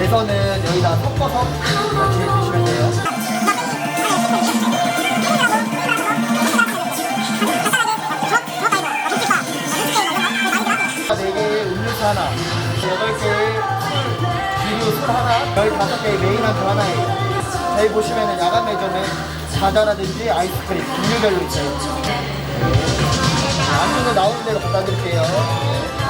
뭐 대선은 여기다 섞어서 같이 드시면 돼요. 네 개의 음료수 하나, 여덟 개의 비료 술 하나, 열다섯 개의 메인 한주 하나예요. 저희 보시면은 야간 매점에 과자라든지 아이스크림 종류별로 있어요. 안주는 나오는 대로 갖다 드릴게요.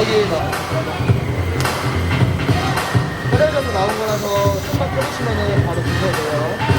여기에서 호텔에서 나온 거라서 샤워 끊으 시면 바로 드셔도 돼요.